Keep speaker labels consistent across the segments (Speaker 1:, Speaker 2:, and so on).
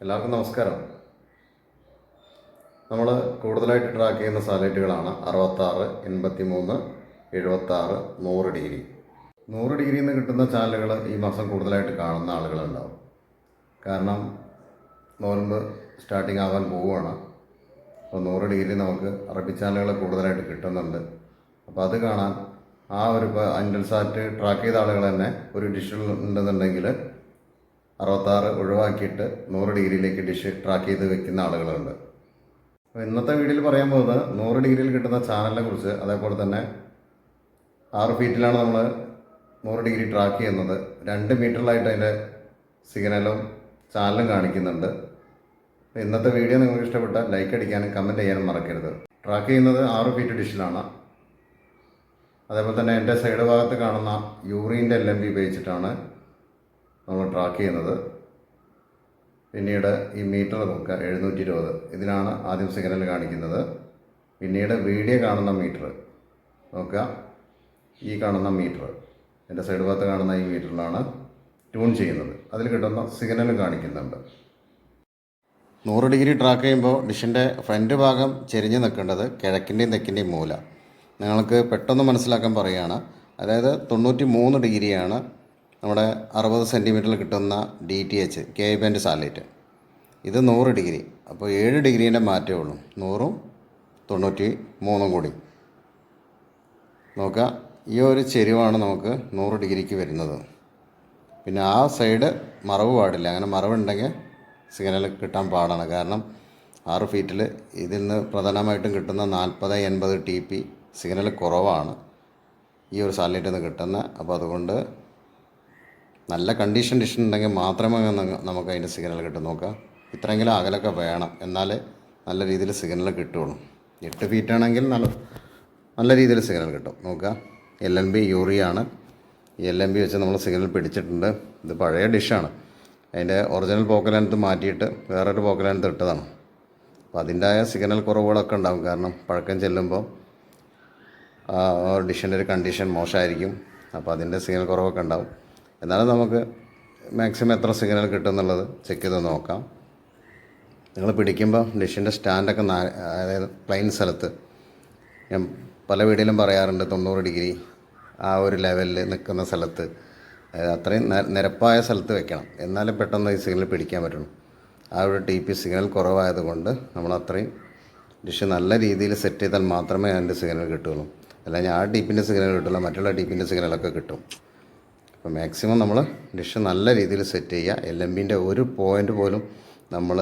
Speaker 1: എല്ലാവർക്കും നമസ്കാരം. നമ്മൾ കൂടുതലായിട്ട് ട്രാക്ക് ചെയ്യുന്ന സാറ്റലൈറ്റുകളാണ് അറുപത്താറ് എൺപത്തി മൂന്ന് എഴുപത്താറ് നൂറ് ഡിഗ്രി. നൂറ് ഡിഗ്രിയിൽ നിന്ന് കിട്ടുന്ന ചാനലുകൾ ഈ മാസം കൂടുതലായിട്ട് കാണുന്ന ആളുകളുണ്ടാവും. കാരണം നോലമ്പ് സ്റ്റാർട്ടിങ് ആവാൻ പോവുകയാണ്. അപ്പോൾ നൂറ് ഡിഗ്രി നമുക്ക് അറബി ചാനലുകൾ കൂടുതലായിട്ട് കിട്ടുന്നുണ്ട്. അപ്പോൾ അത് കാണാൻ ആ ഒരു ഇപ്പോൾ അൻഡൽസാറ്റ് ട്രാക്ക് ചെയ്ത ആളുകൾ തന്നെ ഒരു ഡിഷിൽ ഉണ്ടെന്നുണ്ടെങ്കിൽ അറുപത്താറ് ഒഴിവാക്കിയിട്ട് നൂറ് ഡിഗ്രിയിലേക്ക് ഡിഷ് ട്രാക്ക് ചെയ്ത് വെക്കുന്ന ആളുകളുണ്ട്. അപ്പോൾ ഇന്നത്തെ വീഡിയോയിൽ പറയാൻ പോകുന്നത് നൂറ് ഡിഗ്രിയിൽ കിട്ടുന്ന ചാനലിനെ കുറിച്ച് അതേപോലെ തന്നെ ആറ് ഫീറ്റിലാണ് നമ്മൾ നൂറ് ഡിഗ്രി ട്രാക്ക് ചെയ്യുന്നത്. രണ്ട് മീറ്ററിലായിട്ട് അതിന്റെ സിഗ്നലും ചാനലും കാണിക്കുന്നുണ്ട്. ഇന്നത്തെ വീഡിയോ നിങ്ങൾക്ക് ഇഷ്ടപ്പെട്ട ലൈക്ക് അടിക്കാനും കമന്റ് ചെയ്യാനും മറക്കരുത്. ട്രാക്ക് ചെയ്യുന്നത് ആറ് ഫീറ്റ് ഡിഷിലാണ്. അതേപോലെ തന്നെ എന്റെ സൈഡ് ഭാഗത്ത് കാണുന്ന യൂറിന്റെ എൽ എം ബി ഉപയോഗിച്ചിട്ടാണ്. നമ്മൾ ട്രാക്ക് ചെയ്യുന്നത്. പിന്നീട് ഈ മീറ്റർ നോക്കുക എഴുന്നൂറ്റി ഇരുപത് ഇതിലാണ് ആദ്യം സിഗ്നൽ കാണിക്കുന്നത്. പിന്നീട് വീഡിയോ കാണുന്ന മീറ്റർ നോക്കുക. ഈ കാണുന്ന മീറ്റർ എന്റെ സൈഡ് ഭാഗത്ത് കാണുന്ന ഈ മീറ്ററിലാണ് ട്യൂൺ ചെയ്യുന്നത്. അതിൽ കിട്ടുന്ന സിഗ്നലും കാണിക്കുന്നുണ്ട്. നൂറ് ഡിഗ്രി ട്രാക്ക് ചെയ്യുമ്പോൾ ഡിഷിന്റെ ഫ്രണ്ട് ഭാഗം ചെരിഞ്ഞ് നിൽക്കേണ്ടത് കിഴക്കിന്റെയും തെക്കിന്റെയും മൂല. നിങ്ങൾക്ക് പെട്ടെന്ന് മനസ്സിലാക്കാൻ പറയുകയാണ്. അതായത് തൊണ്ണൂറ്റി മൂന്ന് ഡിഗ്രിയാണ് നമ്മുടെ അറുപത് സെന്റിമീറ്ററിൽ കിട്ടുന്ന D T H K band satellite ഇത് നൂറ് ഡിഗ്രി. അപ്പോൾ ഏഴ് ഡിഗ്രീന്റെ മാറ്റമേ ഉള്ളൂ. നൂറും തൊണ്ണൂറ്റി മൂന്നും കൂടി. നോക്കുക ഈ ഒരു ചെരുവാണ് നമുക്ക് നൂറ് ഡിഗ്രിക്ക് വരുന്നത്. പിന്നെ ആ സൈഡ് മറവ് പാടില്ല. അങ്ങനെ മറവുണ്ടെങ്കിൽ സിഗ്നൽ കിട്ടാൻ പാടാണ്. കാരണം ആറ് ഫീറ്റിൽ ഇതിൽ നിന്ന് പ്രധാനമായിട്ടും കിട്ടുന്ന നാൽപ്പത് എൺപത് ടി പി സിഗ്നൽ കുറവാണ് ഈ ഒരു സാറ്റലൈറ്റിൽ നിന്ന് കിട്ടുന്ന. അപ്പോൾ അതുകൊണ്ട് നല്ല കണ്ടീഷൻ ഡിഷൻ ഉണ്ടെങ്കിൽ മാത്രമേ നമുക്ക് അതിന്റെ സിഗ്നൽ കിട്ടും. നോക്കാം. ഇത്രയെങ്കിലും അകലൊക്കെ വേണം. എന്നാലേ നല്ല രീതിയിൽ സിഗ്നൽ കിട്ടുള്ളൂ എട്ട് ഫീറ്റ് ആണെങ്കിൽ നല്ല നല്ല രീതിയിൽ സിഗ്നൽ കിട്ടും. നോക്കുക എൽ എൻ ബി യൂറിയാണ് എൽ എൻ ബി വെച്ച് നമ്മൾ സിഗ്നൽ പിടിച്ചിട്ടുണ്ട്. ഇത് പഴയ ഡിഷാണ് അതിന്റെ ഒറിജിനൽ പോക്കലനത്ത് മാറ്റിയിട്ട് വേറൊരു പോക്കലനത്ത് ഇട്ടതാണ്. അപ്പോൾ അതിന്റെതായ സിഗ്നൽ കുറവുകളൊക്കെ ഉണ്ടാകും കാരണം പഴക്കം ചെല്ലുമ്പോൾ ഡിഷിന്റെ ഒരു കണ്ടീഷൻ മോശമായിരിക്കും. അപ്പോൾ അതിന്റെ സിഗ്നൽ കുറവൊക്കെ ഉണ്ടാവും. എന്നാലും നമുക്ക് മാക്സിമം എത്ര സിഗ്നൽ കിട്ടും എന്നുള്ളത് ചെക്ക് ചെയ്ത് നോക്കാം. നിങ്ങൾ പിടിക്കുമ്പോൾ ഡിഷിന്റെ സ്റ്റാൻഡൊക്കെ അതായത് പ്ലെയിൻ സ്ഥലത്ത്. ഞാൻ പല വീഡിയോയിലും പറയാറുണ്ട് തൊണ്ണൂറ് ഡിഗ്രി ആ ഒരു ലെവലിൽ നിൽക്കുന്ന സ്ഥലത്ത്. അതായത് അത്രയും നിരപ്പായ സ്ഥലത്ത് വെക്കണം. എന്നാലും പെട്ടെന്ന് ഈ സിഗ്നൽ പിടിക്കാൻ പറ്റുള്ളൂ ആ ഒരു ടി പി സിഗ്നൽ കുറവായതുകൊണ്ട് നമ്മൾ അത്രയും ഡിഷ് നല്ല രീതിയിൽ സെറ്റ് ചെയ്താൽ മാത്രമേ അതിന്റെ സിഗ്നൽ കിട്ടുകയുള്ളൂ. അല്ലെങ്കിൽ ആ ടീപ്പിന്റെ സിഗ്നൽ കിട്ടില്ല മറ്റുള്ള ടീപ്പിന്റെ സിഗ്നലൊക്കെ കിട്ടും. അപ്പോൾ മാക്സിമം നമ്മൾ ഡിഷ് നല്ല രീതിയിൽ സെറ്റ് ചെയ്യുക. എൽ എം ബിന്റെ ഒരു പോയിന്റ് പോലും നമ്മൾ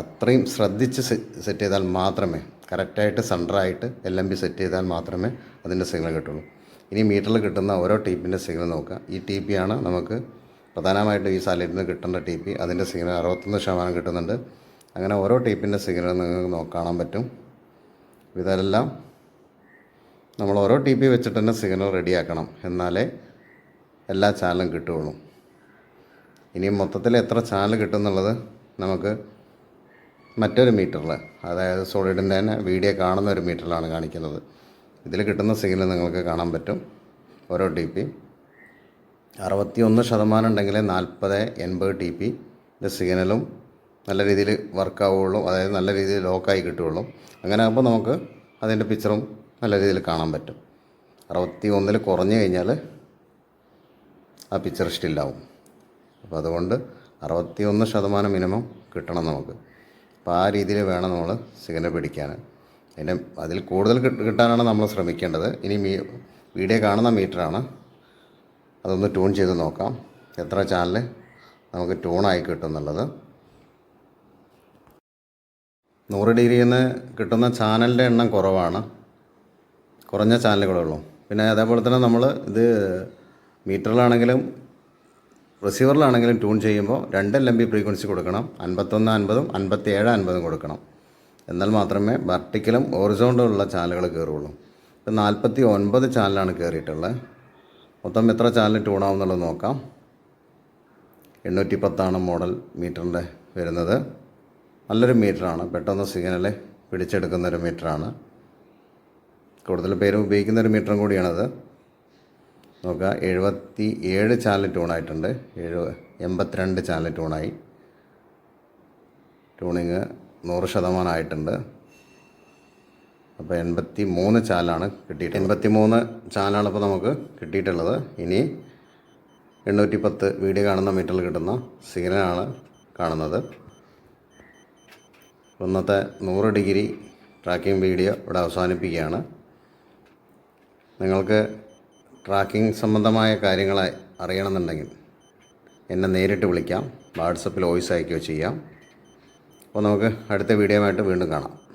Speaker 1: അത്രയും ശ്രദ്ധിച്ച് സെറ്റ് ചെയ്താൽ മാത്രമേ കറക്റ്റായിട്ട് സെന്ററായിട്ട് ബി സെറ്റ് ചെയ്താൽ മാത്രമേ അതിന്റെ സിഗ്നൽ കിട്ടുള്ളൂ. ഇനി മീറ്ററിൽ കിട്ടുന്ന ഓരോ ടീപ്പിന്റെ സിഗ്നൽ നോക്കുക. ഈ ടി പി ആണ് നമുക്ക് പ്രധാനമായിട്ടും ഈ സാലറ്റിൽ നിന്ന് കിട്ടേണ്ട ടി പി അതിന്റെ സിഗ്നൽ അറുപത്തൊന്ന് ശതമാനം കിട്ടുന്നുണ്ട്. അങ്ങനെ ഓരോ ടീപ്പിന്റെ സിഗ്നൽ നിങ്ങൾക്ക് നോക്കാൻ പറ്റും. ഇതെല്ലാം നമ്മൾ ഓരോ ടി പി വെച്ചിട്ട് തന്നെ സിഗ്നൽ റെഡിയാക്കണം എന്നാലേ എല്ലാ ചാനലും കിട്ടുകയുള്ളൂ. ഇനി മൊത്തത്തിൽ എത്ര ചാനൽ കിട്ടുമെന്നുള്ളത് നമുക്ക് മറ്റൊരു മീറ്ററിൽ അതായത് സോളിഡിന്റെ തന്നെ വീഡിയോ കാണുന്ന ഒരു മീറ്ററിലാണ് കാണിക്കുന്നത്. ഇതിൽ കിട്ടുന്ന സിഗ്നൽ നിങ്ങൾക്ക് കാണാൻ പറ്റും. ഓരോ ടി പി. അറുപത്തി ഒന്ന് ശതമാനം ഉണ്ടെങ്കിൽ നാൽപ്പത് എൺപത് ടി പി സിഗ്നലും നല്ല രീതിയിൽ വർക്ക് ആവുകയുള്ളൂ. അതായത് നല്ല രീതിയിൽ ലോക്കായി കിട്ടുകയുള്ളൂ. അങ്ങനെ ആകുമ്പോൾ നമുക്ക് അതിന്റെ പിക്ചറും നല്ല രീതിയിൽ കാണാൻ പറ്റും. അറുപത്തി ഒന്നിൽ കുറഞ്ഞു കഴിഞ്ഞാൽ ആ പിക്ചർ സ്റ്റില്ലാവും അപ്പോൾ അതുകൊണ്ട് അറുപത്തി ഒന്ന് ശതമാനം മിനിമം കിട്ടണം നമുക്ക്. അപ്പോൾ ആ രീതിയിൽ വേണം നമ്മൾ സിഗ്നൽ പിടിക്കാൻ. അതിന്റെ അതിൽ കൂടുതൽ കിട്ടാനാണ് നമ്മൾ ശ്രമിക്കേണ്ടത്. ഇനി മീ വീഡിയോ കാണുന്ന മീറ്ററാണ് അതൊന്ന് ട്യൂൺ ചെയ്ത് നോക്കാം. എത്ര ചാനൽ നമുക്ക് ട്യൂണായി കിട്ടും എന്നുള്ളത്. നൂറ് ഡിഗ്രിയിൽ നിന്ന് കിട്ടുന്ന ചാനലിന്റെ എണ്ണം കുറവാണ്. കുറഞ്ഞ ചാനലുകളേ ഉള്ളൂ. പിന്നെ അതേപോലെ തന്നെ നമ്മൾ ഇത് മീറ്ററിലാണെങ്കിലും റിസീവറിലാണെങ്കിലും ട്യൂൺ ചെയ്യുമ്പോൾ രണ്ട് എൽ എം ബി ഫ്രീക്വൻസി കൊടുക്കണം അൻപത്തൊന്ന് അൻപതും അൻപത്തി ഏഴ് അൻപതും കൊടുക്കണം. എന്നാൽ മാത്രമേ വെർട്ടിക്കലും ഹൊറിസോണ്ടലും ഉള്ള ചാനലുകൾ കയറുള്ളൂ ഇപ്പം നാൽപ്പത്തി ഒൻപത് ചാനലാണ് കയറിയിട്ടുള്ളത്. മൊത്തം എത്ര ചാനൽ ട്യൂൺ എന്നുള്ളത് നോക്കാം. എണ്ണൂറ്റി പത്താണ് മോഡൽ മീറ്ററിന്റെ വരുന്നത്. നല്ലൊരു മീറ്ററാണ്. പെട്ടെന്ന് സിഗ്നൽ പിടിച്ചെടുക്കുന്നൊരു മീറ്ററാണ്. കൂടുതൽ പേരും ഉപയോഗിക്കുന്ന ഒരു മീറ്ററും കൂടിയാണത്. നോക്കുക. എഴുപത്തി ഏഴ് ചാനൽ ട്യൂണായിട്ടുണ്ട് എഴു എൺപത്തിരണ്ട് ചാനൽ ട്യൂണായി ട്യൂണിങ് നൂറ് ശതമാനമായിട്ടുണ്ട് അപ്പോൾ എൺപത്തി മൂന്ന് ചാനലാണ് കിട്ടിയിട്ട് എൺപത്തി മൂന്ന് ചാനലാണ് ഇപ്പോൾ നമുക്ക് കിട്ടിയിട്ടുള്ളത്. ഇനി എണ്ണൂറ്റി പത്ത് വീഡിയോ കാണുന്ന മീറ്ററിൽ കിട്ടുന്ന സിഗ്നലാണ് കാണുന്നത്. ഇന്നത്തെ നൂറ് ഡിഗ്രി ട്രാക്കിംഗ് വീഡിയോ ഇവിടെ അവസാനിപ്പിക്കുകയാണ്. നിങ്ങൾക്ക് ട്രാക്കിംഗ് സംബന്ധമായ കാര്യങ്ങൾ അറിയണമെന്നുണ്ടെങ്കിൽ എന്നെ നേരിട്ട് വിളിക്കാം. വാട്സപ്പിൽ വോയിസ് അയക്കുകയോ ചെയ്യാം. അപ്പോൾ നമുക്ക് അടുത്ത വീഡിയോ ആയിട്ട് വീണ്ടും കാണാം.